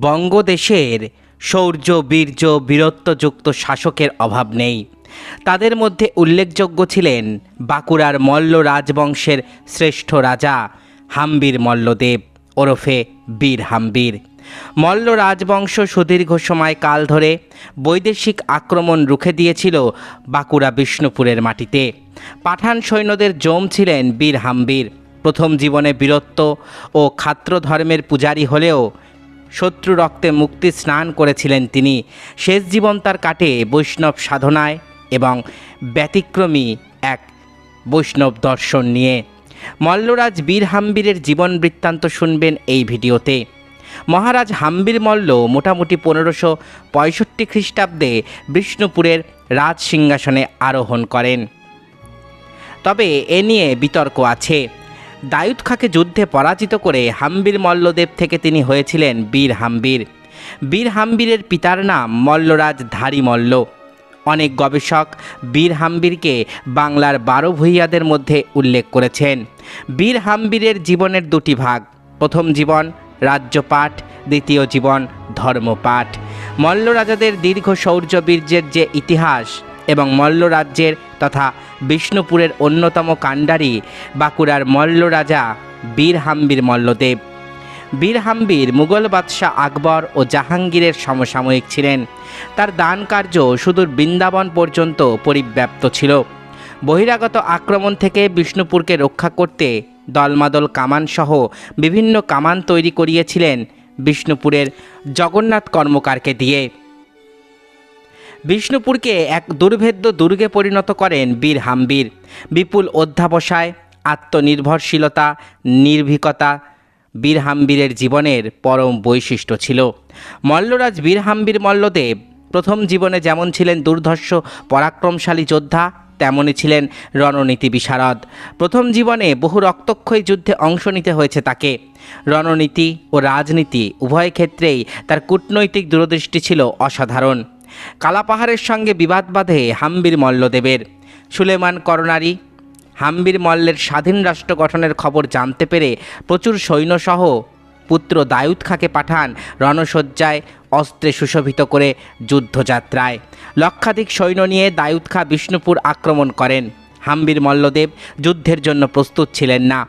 বঙ্গদেশের শৌর্য, বীর্য, বীরত্বযুক্ত শাসকের অভাব নেই। তাদের মধ্যে উল্লেখযোগ্য ছিলেন বাঁকুড়ার মল্ল রাজবংশের শ্রেষ্ঠ রাজা হাম্বির মল্লদেব, ওরফে বীর হাম্বির। মল্ল রাজবংশ সুদীর্ঘ সময় কাল ধরে বৈদেশিক আক্রমণ রুখে দিয়েছিল বাঁকুড়া বিষ্ণুপুরের মাটিতে। পাঠান সৈন্যদের জম ছিলেন বীর হাম্বির। প্রথম জীবনে বীরত্ব ও খাত্র ধর্মের পূজারী হলেও শত্রু রক্তে মুক্তি স্নান করেছিলেন তিনি। শেষ জীবন তার কাটে বৈষ্ণব সাধনায় এবং ব্যতিক্রমী এক বৈষ্ণব দর্শন নিয়ে। মল্লরাজ বীর হাম্বিরের জীবন বৃত্তান্ত শুনবেন এই ভিডিওতে। মহারাজ হাম্বির মল্ল মোটামুটি পনেরোশো পঁয়ষট্টি খ্রিস্টাব্দে বিষ্ণুপুরের রাজ সিংহাসনে আরোহণ করেন। তবে এ নিয়ে বিতর্ক আছে। দায়ুদ খাকে যুদ্ধে পরাজিত করে হাম্বির মল্লদেব থেকে তিনি হয়েছিলেন বীর হাম্বির। বীর হাম্বিরের পিতার নাম মল্লরাজ ধারী মল্ল। অনেক গবেষক বীর হাম্বিরকে বাংলার বারো ভূইয়াদের মধ্যে উল্লেখ করেছেন। বীর হাম্বিরের জীবনের দুটি ভাগ, প্রথম জীবন রাজ্যপাঠ, দ্বিতীয় জীবন ধর্মপাঠ। মল্ল রাজাদের দীর্ঘ শৌর্য বীর্যের যে ইতিহাস এবং মল্ল রাজ্যের তথা বিষ্ণুপুরের অন্যতম কাণ্ডারি বাঁকুড়ার মল্ল রাজা বীর হাম্বির মল্লদেব। বীর হাম্বির মুঘল বাদশাহ আকবর ও জাহাঙ্গীরের সমসাময়িক ছিলেন। তার দান কার্য সুদূর বৃন্দাবন পর্যন্ত পরিব্যাপ্ত ছিল। বহিরাগত আক্রমণ থেকে বিষ্ণুপুরকে রক্ষা করতে দলমাদল কামানসহ বিভিন্ন কামান তৈরি করিয়েছিলেন বিষ্ণুপুরের জগন্নাথ কর্মকারকে দিয়ে। বিষ্ণুপুরকে এক দুর্ভেদ্য দুর্গে পরিণত করেন বীর হাম্বির। বিপুল অধ্যাবসায়, আত্মনির্ভরশীলতা, নির্ভীকতা বীর হাম্বিরের জীবনের পরম বৈশিষ্ট্য ছিল। মল্লরাজ বীর মল্লদেব প্রথম জীবনে যেমন ছিলেন দুর্ধর্ষ, পরাক্রমশালী যোদ্ধা তেমনই ছিলেন রণনীতি বিশারদ। প্রথম জীবনে বহু রক্তক্ষয়ী যুদ্ধে অংশ নিতে হয়েছে তাকে। রণনীতি ও রাজনীতি উভয় ক্ষেত্রেই তার কূটনৈতিক দূরদৃষ্টি ছিল অসাধারণ। কালাপাহাড়ের সঙ্গে বিবাদ বাঁধে হাম্বির মল্লদেবের। সুলেমান করনারি হাম্বির মল্লের স্বাধীন রাষ্ট্র গঠনের খবর জানতে পেরে প্রচুর সৈন্যসহ পুত্র দায়ুদ খাকে পাঠান রণসজ্জায় অস্ত্রে সুশোভিত করে যুদ্ধযাত্রায়। লক্ষাধিক সৈন্য নিয়ে দায়ুদ খা বিষ্ণুপুর আক্রমণ করেন। হাম্বির মল্লদেব যুদ্ধের জন্য প্রস্তুত ছিলেন না।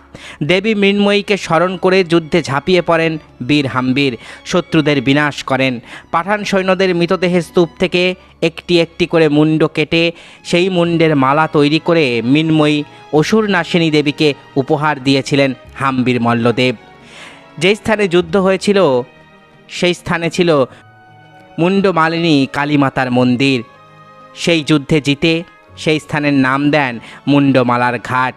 দেবী মৃন্ময়ীকে স্মরণ করে যুদ্ধে ঝাঁপিয়ে পড়েন বীর হাম্বির। শত্রুদের বিনাশ করেন। পাঠান সৈন্যদের মৃতদেহের স্তূপ থেকে একটি একটি করে মুন্ড কেটে সেই মুন্ডের মালা তৈরি করে মৃন্ময়ী অসুর নাসিনী দেবীকে উপহার দিয়েছিলেন হাম্বির মল্লদেব। যেই স্থানে যুদ্ধ হয়েছিল, সেই স্থানে ছিল মুন্ডমালিনী কালীমাতার মন্দির। সেই যুদ্ধে জিতে সেই স্থানের নাম দেন মুন্ডমালার ঘাট।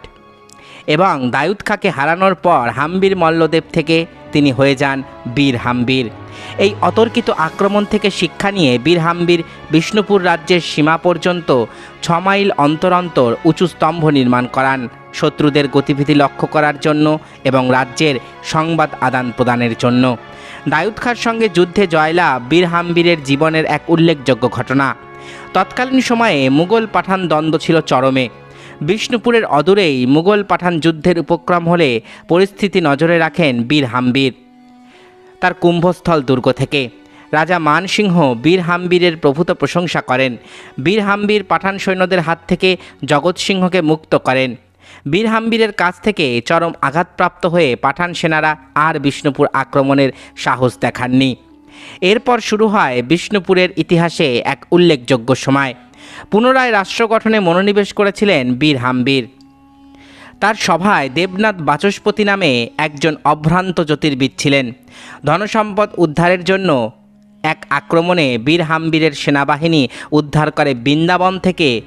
এবং দায়ুদ খাকে হারানোর পর হাম্বির মল্লদেব থেকে তিনি হয়ে যান বীর হাম্বির। এই অতর্কিত আক্রমণ থেকে শিক্ষা নিয়ে বীর হাম্বির বিষ্ণুপুর রাজ্যের সীমা পর্যন্ত ছ মাইল অন্তর অন্তর উঁচু স্তম্ভ নির্মাণ করান শত্রুদের গতিবিধি লক্ষ্য করার জন্য এবং রাজ্যের সংবাদ আদান প্রদানের জন্য। দায়ুদ খার সঙ্গে যুদ্ধে জয়লা বীর হাম্বিরের জীবনের এক উল্লেখযোগ্য ঘটনা। তৎকালীন সময়ে মুঘল পাঠান দ্বন্দ্ব ছিল চরমে। বিষ্ণুপুরের অদূরেই মুঘল পাঠান যুদ্ধের উপক্রম হলে পরিস্থিতি নজরে রাখেন বীর হাম্বির। তার কুম্ভস্থল দুর্গ থেকে। রাজা মানসিংহ বীর হাম্বিরের প্রভূত প্রশংসা করেন। বীর হাম্বির পাঠান সৈন্যদের হাত থেকে জগৎ সিংহকে মুক্ত করেন। বীর হাম্বিরের কাছ থেকে চরম আঘাতপ্রাপ্ত হয়ে পাঠান সেনারা আর বিষ্ণুপুর আক্রমণের সাহস দেখাননি। এরপর শুরু হয় বিষ্ণুপুরের ইতিহাসে এক উল্লেখযোগ্য সময়। পুনরায় রাষ্ট্র গঠনে মনোনিবেশ করেছিলেন বীর হাম্বির। তার সভায় দেবনাথ বাচস্পতি নামে একজন অভ্রান্ত জ্যোতির্বিদ ছিলেন। ধনসম্পদ উদ্ধারের জন্য এক আক্রমণে বীর হাম্বিরের সেনাবাহিনী উদ্ধার করে বৃন্দাবন থেকে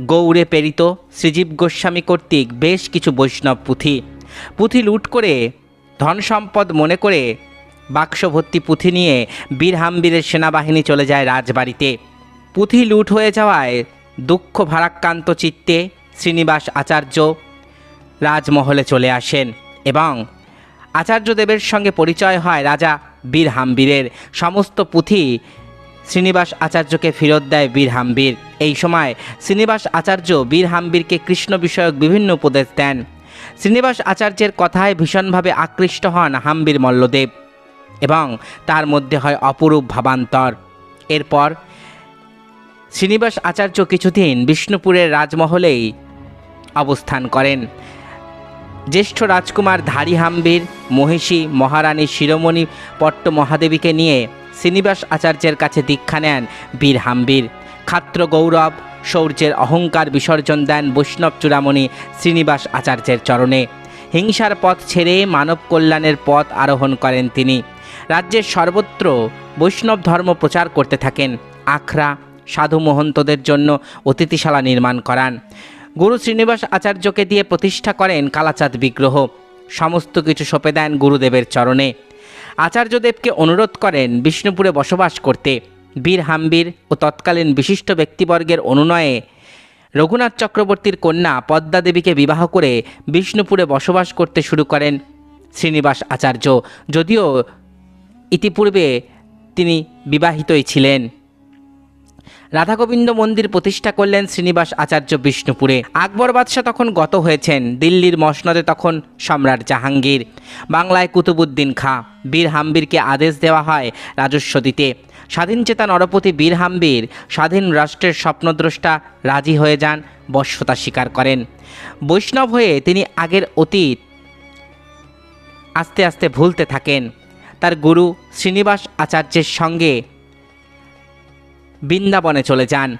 গৌড়ে প্রেরিত শ্রীজীব গোস্বামী কর্তৃক বেশ কিছু বৈষ্ণব পুঁথি। পুঁথি লুট করে ধন সম্পদ মনে করে বাক্স ভর্তি পুঁথি নিয়ে বীর হাম্বিরের সেনাবাহিনী চলে যায় রাজবাড়িতে। পুঁথি লুট হয়ে যাওয়ায় দুঃখ ভারাক্রান্ত চিত্তে শ্রীনিবাস আচার্য রাজমহলে চলে আসেন এবং আচার্যদেবের সঙ্গে পরিচয় হয় রাজা বীর হাম্বিরের সমস্ত পুঁথি শ্রীনিবাস আচার্যকে ফেরত দেয় বীর হাম্বির এই সময় শ্রীনিবাস আচার্য বীর হাম্বিরকে কৃষ্ণ বিষয়ক বিভিন্ন উপদেশ দেন। শ্রীনিবাস আচার্যের কথায় ভীষণভাবে আকৃষ্ট হন হাম্বির মল্লদেব। এবং তার মধ্যে হয় অপরূপ ভাবান্তর। এরপর শ্রীনিবাস আচার্য কিছুদিন বিষ্ণুপুরের রাজমহলেই অবস্থান করেন। জ্যেষ্ঠ রাজকুমার ধারী হাম্বির মহিষী, মহারানী শিরোমণি পট্ট মহাদেবীকে নিয়ে শ্রীনিবাস আচার্যের কাছে দীক্ষা নেন বীর হাম্বির খাত্র গৌরব, শৌর্যের অহংকার বিসর্জন দেন বৈষ্ণব চূড়ামণি শ্রীনিবাস আচার্যের চরণে। হিংসার পথ ছেড়ে মানব কল্যাণের পথ আরোহণ করেন তিনি। রাজ্যের সর্বত্র বৈষ্ণব ধর্ম প্রচার করতে থাকেন। আখড়া, সাধু মহন্তদের জন্য অতিথিশালা নির্মাণ করান। গুরু শ্রীনিবাস আচার্যকে দিয়ে প্রতিষ্ঠা করেন কালাচাঁদ বিগ্রহ। সমস্ত কিছু সঁপে দেন গুরুদেবের চরণে। আচার্যদেবকে অনুরোধ করেন বিষ্ণুপুরে বসবাস করতে। বীর হাম্বির ও তৎকালীন বিশিষ্ট ব্যক্তিবর্গের অনুনয়ে রঘুনাথ চক্রবর্তীর কন্যা পদ্মা দেবীকে বিবাহ করে বিষ্ণুপুরে বসবাস করতে শুরু করেন শ্রীনিবাস আচার্য। যদিও ইতিপূর্বে তিনি বিবাহিতই ছিলেন। রাধাগোবিন্দ মন্দির প্রতিষ্ঠা করলেন শ্রীনিবাস আচার্য বিষ্ণুপুরে। আকবর বাদশাহ তখন গত হয়েছেন। দিল্লির মসনদে তখন সম্রাট জাহাঙ্গীর। বাংলায় কুতুবুদ্দিন খা, বীর হাম্বিরকে আদেশ দেওয়া হয় রাজস্ব দিতে। স্বাধীন চেতা নরপতি বীর হাম্বির, স্বাধীন রাষ্ট্রের স্বপ্নদ্রষ্টা রাজি হয়ে যান, বশ্যতা স্বীকার করেন। বৈষ্ণব হয়ে তিনি আগের অতীত আস্তে আস্তে ভুলতে থাকেন। তার গুরু শ্রীনিবাস আচার্যের সঙ্গে বৃন্দাবনে চলে যান।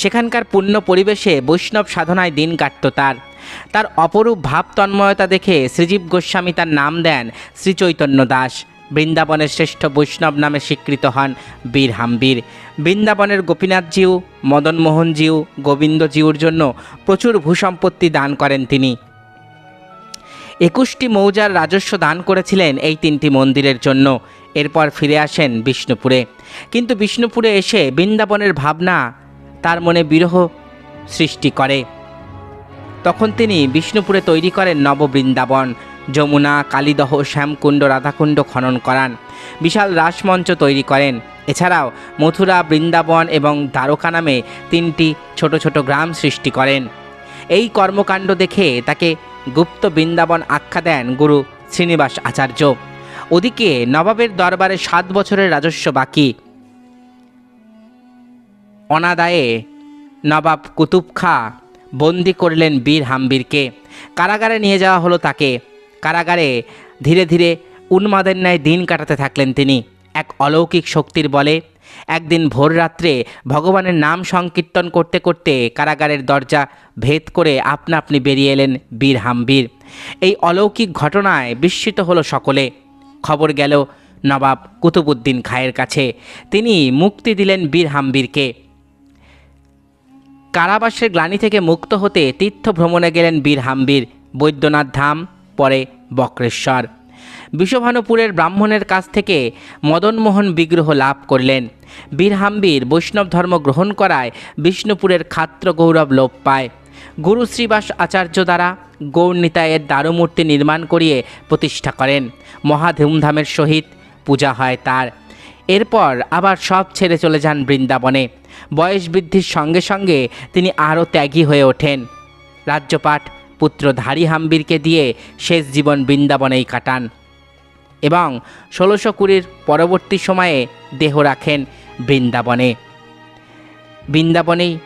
সেখানকার পূর্ণ পরিবেশে বৈষ্ণব সাধনায় দিন কাটত তার। তার অপরূপ ভাব তন্ময়তা দেখে শ্রীজীব গোস্বামী তার নাম দেন শ্রীচৈতন্য দাস। বৃন্দাবনের শ্রেষ্ঠ বৈষ্ণব নামে স্বীকৃত হন বীর হাম্বীর। বৃন্দাবনের গোপীনাথজিউ মদনমোহনজিউ গোবিন্দজিউর জন্য প্রচুর ভূসম্পত্তি দান করেন তিনি। একুশটি মৌজার রাজস্ব দান করেছিলেন এই তিনটি মন্দিরের জন্য। এরপর ফিরে আসেন বিষ্ণুপুরে। কিন্তু বিষ্ণুপুরে এসে বৃন্দাবনের ভাবনা তার মনে বিরহ সৃষ্টি করে। তখন তিনি বিষ্ণুপুরে তৈরি করেন নববৃন্দাবন, যমুনা, কালীদহ, শ্যামকুণ্ড, রাধাকুণ্ড খনন করান। বিশাল রাসমঞ্চ তৈরি করেন। এছাড়াও মথুরা, বৃন্দাবন এবং দ্বারকা নামে তিনটি ছোট ছোট গ্রাম সৃষ্টি করেন। এই কর্মকাণ্ড দেখে তাকে গুপ্ত বৃন্দাবন আখ্যা দেন গুরু শ্রীনিবাস আচার্য। ওদিকে নবাবের দরবারে সাত বছরের রাজস্ব বাকি। অনাদায়ে নবাব কুতুব খা বন্দি করলেন বীর হাম্বিরকে। কারাগারে নিয়ে যাওয়া হলো তাকে। কারাগারে ধীরে ধীরে উন্মাদের ন্যায় দিন কাটাতে থাকলেন তিনি। এক অলৌকিক শক্তির বলে একদিন ভোর রাত্রে ভগবানের নাম সংকীর্তন করতে করতে কারাগারের দরজা ভেদ করে আপনা আপনি বেরিয়ে এলেন বীর হাম্বির এই অলৌকিক ঘটনায় বিস্মিত হলো সকলে। খবর গেল নবাব কুতুবুদ্দিন খায়ের কাছে। তিনি মুক্তি দিলেন বীর হাম্বিরকে কারাবাসের গ্লানি থেকে মুক্ত হতে তীর্থ ভ্রমণে গেলেন বীর হাম্বির বৈদ্যনাথ ধাম, পরে বক্রেশ্বর। বিশ্বভানুপুরের ব্রাহ্মণের কাছ থেকে মদনমোহন বিগ্রহ লাভ করলেন। বীরহাম্বির বৈষ্ণব ধর্ম গ্রহণ করায় বিষ্ণুপুরের খাত্র গৌরব লোপ পায়। গুরু শ্রীবাস আচার্য দ্বারা গৌরনিতায়ের দারুমূর্তি নির্মাণ করিয়ে প্রতিষ্ঠা করেন। মহা ধুমধামের সহিত পূজা হয় তার। এরপর আবার সব ছেড়ে চলে যান বৃন্দাবনে। বয়স বৃদ্ধির সঙ্গে সঙ্গে তিনি আরও ত্যাগী হয়ে ওঠেন। রাজ্যপাট পুত্র ধারী হাম্বিরকে দিয়ে শেষ জীবন বৃন্দাবনেই কাটান। এবং ষোলোশো কুড়ির পরবর্তী সময়ে দেহ রাখেন বৃন্দাবনে। বৃন্দাবনেই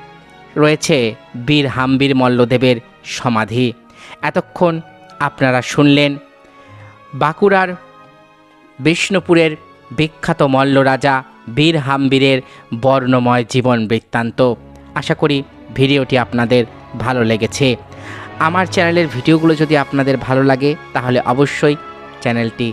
রয়েছে বীর হাম্বির মল্লদেবের সমাধি। এতক্ষণ আপনারা শুনলেন বাঁকুড়ার বিষ্ণুপুরের বিখ্যাত মল্ল রাজা বীর হাম্বীরের বর্ণময় জীবন বৃত্তান্ত। আশা করি ভিডিওটি আপনাদের ভালো লেগেছে। আমার চ্যানেলের ভিডিওগুলো যদি আপনাদের ভালো লাগে, তাহলে অবশ্যই চ্যানেলটি